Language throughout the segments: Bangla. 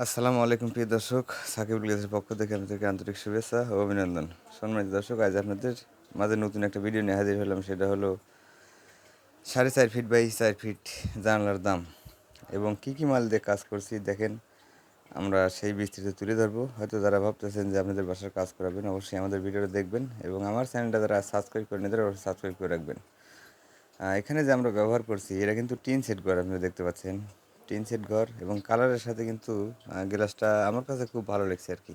আসসালামু আলাইকুম, প্রিয় দর্শক। সাকিব গ্লেজের পক্ষ থেকে আপনাদেরকে আন্তরিক শুভেচ্ছা ও অভিনন্দন। সম্মানিত দর্শক, আজ আপনাদের মাঝে নতুন একটা ভিডিও নিয়ে হাজির হলাম। সেটা হলো সাড়ে চার ফিট বাই চার ফিট জানলার দাম এবং কি কি মাল দিয়ে কাজ করছি দেখেন, আমরা সেই বিস্তৃত তুলে ধরবো। হয়তো যারা ভাবতেছেন যে আপনাদের বাসার কাজ করাবেন, অবশ্যই আমাদের ভিডিওটা দেখবেন এবং আমার চ্যানেলটা যারা সাবস্ক্রাইব করে নিতে অবশ্যই সাবস্ক্রাইব করে রাখবেন। এখানে যে আমরা ব্যবহার করছি, এটা কিন্তু টিন সেট ঘর আপনারা দেখতে পাচ্ছেন। টিন সেট ঘর এবং কালারের সাথে কিন্তু গ্লাসটা আমার কাছে খুব ভালো লাগছে আর কি।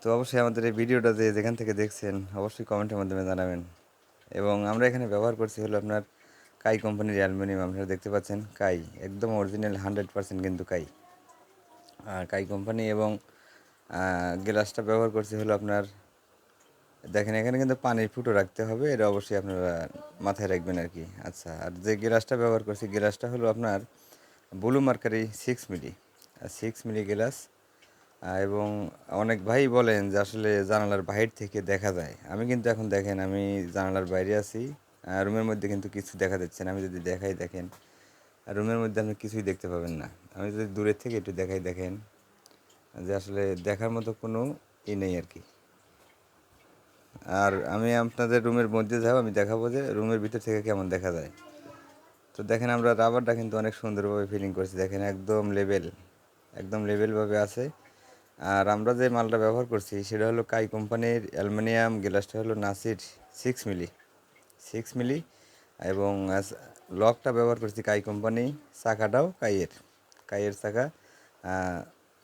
তো অবশ্যই আমাদের এই ভিডিওটা যে যেখান থেকে দেখছেন, অবশ্যই কমেন্টের মাধ্যমে জানাবেন। এবং আমরা এখানে ব্যবহার করছি হলো আপনার কাই কোম্পানির অ্যালুমিনিয়াম আপনারা দেখতে পাচ্ছেন কাই একদম অরিজিনাল হান্ড্রেড পার্সেন্ট কিন্তু কাই আর কাই কোম্পানি এবং গ্লাসটা ব্যবহার করছি হলো আপনার, দেখেন এখানে কিন্তু পানির ফুটো রাখতে হবে, এটা অবশ্যই আপনারা মাথায় রাখবেন আর কি। আচ্ছা আর যে গ্লাসটা ব্যবহার করছি, গ্লাসটা হলো আপনার blue mercury six milli six milli glass এবং অনেক ভাই বলেন যে আসলে জানালার বাইরে থেকে দেখা যায়। আমি কিন্তু এখন দেখেন, আমি জানালার বাইরে আছি রুমের মধ্যে কিন্তু কিছু দেখা যাচ্ছে না। আমি যদি দেখাই দেখেন রুমের মধ্যে আপনি কিছুই দেখতে পাবেন না। আমি যদি দূরের থেকে একটু দেখাই দেখেন, যে আসলে দেখার মতো কোনো ই নেই আর কি। আর আমি আপনাদের রুমের মধ্যে যাব আমি দেখাবো যে রুমের ভিতর থেকে কেমন দেখা যায়। তো দেখেন আমরা রাবারটা কিন্তু অনেক সুন্দরভাবে ফিলিং করছি। দেখেন একদম লেভেল একদম লেভেলভাবে আছে। আর আমরা যে মালটা ব্যবহার করছি, সেটা হলো কাই কোম্পানির অ্যালুমিনিয়াম গ্লাসটা হলো Nasir six milli six milli এবং লকটা ব্যবহার করছি কাই কোম্পানি, চাকাটাও কাইয়ের কাইয়ের চাকা।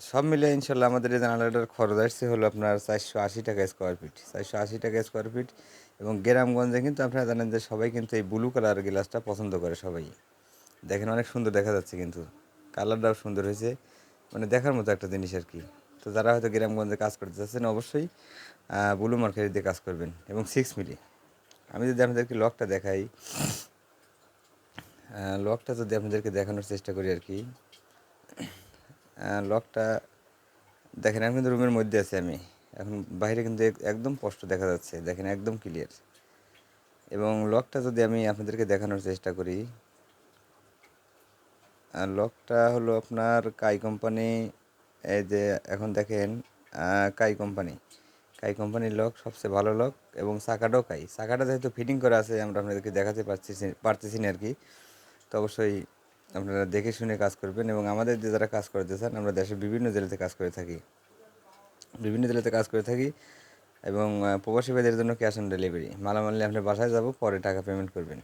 সব মিলে ইনশাল্লাহ আমাদের এই জানালাটার খরচ আসছে হলো আপনার চারশো আশি টাকা স্কোয়ার ফিট চারশো আশি টাকা স্কোয়ার ফিট এবং গ্রামগঞ্জে কিন্তু আপনারা জানেন যে সবাই কিন্তু এই ব্লু কালার গ্লাসটা পছন্দ করে সবাই। দেখেন অনেক সুন্দর দেখা যাচ্ছে কিন্তু। কালারটাও সুন্দর হয়েছে। মানে দেখার মতো একটা জিনিস আর কি। তো যারা হয়তো গ্রামগঞ্জে কাজ করতে চাচ্ছেন অবশ্যই ব্লু মার্কেট দিয়ে কাজ করবেন এবং সিক্স মিলি। আমি যদি আপনাদেরকে লকটা দেখাই লকটা যদি আপনাদেরকে দেখানোর চেষ্টা করি আর কি। লকটা দেখেন, আমি কিন্তু রুমের মধ্যে আছি আমি। এখন বাইরে কিন্তু এক- একদম স্পষ্ট দেখা যাচ্ছে, দেখেন একদম ক্লিয়ার এবং লকটা যদি আমি আপনাদেরকে দেখানোর চেষ্টা করি লকটা হলো আপনার কাই কোম্পানি এই যে এখন দেখেন কাই কোম্পানি কাই কোম্পানির লক সবচেয়ে ভালো লক এবং চাকাটাও কাই। চাকাটা যেহেতু ফিটিং করা আছে, আমরা আপনাদেরকে দেখাতে পারছি পারতেছি না আর কি। তো অবশ্যই আপনারা দেখে শুনে কাজ করবেন এবং আমাদের যে যারা কাজ করতে চান, আমরা দেশের বিভিন্ন জেলাতে কাজ করে থাকি। বিভিন্ন জেলাতে কাজ করে থাকি এবং প্রবাসী ভাইদের জন্য ক্যাশ অন ডেলিভারি মালামাল নিয়ে আপনার বাসায় যাব, পরে টাকা পেমেন্ট করবেন।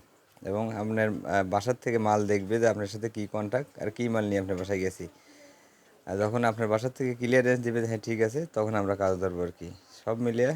এবং আপনার বাসার থেকে মাল দেখবে যে আপনার সাথে কী কন্ট্যাক্ট আর কী মাল নিয়ে আপনার বাসায় গেছি। আর যখন আপনার বাসার থেকে ক্লিয়ারেন্স দেবে হ্যাঁ ঠিক আছে, তখন আমরা কাজ ধরবো আর কি। সব মিলিয়ে